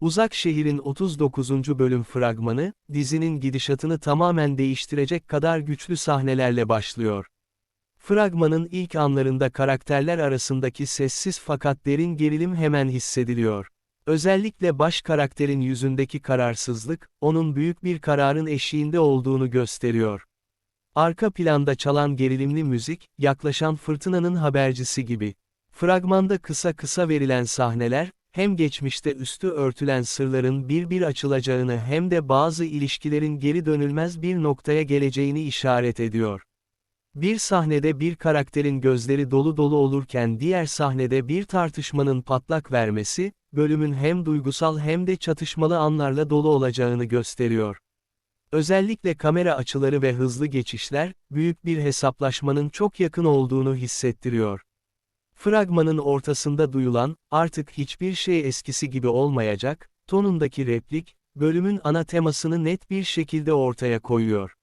Uzak Şehir'in 39. bölüm fragmanı, dizinin gidişatını tamamen değiştirecek kadar güçlü sahnelerle başlıyor. Fragmanın ilk anlarında karakterler arasındaki sessiz fakat derin gerilim hemen hissediliyor. Özellikle baş karakterin yüzündeki kararsızlık, onun büyük bir kararın eşiğinde olduğunu gösteriyor. Arka planda çalan gerilimli müzik, yaklaşan fırtınanın habercisi gibi. Fragmanda kısa kısa verilen sahneler, hem geçmişte üstü örtülen sırların bir bir açılacağını hem de bazı ilişkilerin geri dönülmez bir noktaya geleceğini işaret ediyor. Bir sahnede bir karakterin gözleri dolu dolu olurken diğer sahnede bir tartışmanın patlak vermesi, bölümün hem duygusal hem de çatışmalı anlarla dolu olacağını gösteriyor. Özellikle kamera açıları ve hızlı geçişler, büyük bir hesaplaşmanın çok yakın olduğunu hissettiriyor. Fragmanın ortasında duyulan, artık hiçbir şey eskisi gibi olmayacak, tonundaki replik, bölümün ana temasını net bir şekilde ortaya koyuyor.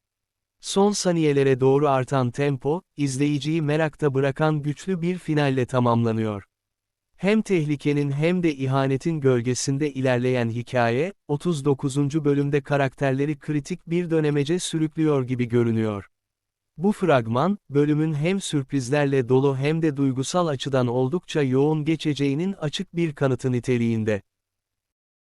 Son saniyelere doğru artan tempo, izleyiciyi merakta bırakan güçlü bir finalle tamamlanıyor. Hem tehlikenin hem de ihanetin gölgesinde ilerleyen hikaye, 39. bölümde karakterleri kritik bir dönemece sürüklüyor gibi görünüyor. Bu fragman, bölümün hem sürprizlerle dolu hem de duygusal açıdan oldukça yoğun geçeceğinin açık bir kanıtı niteliğinde.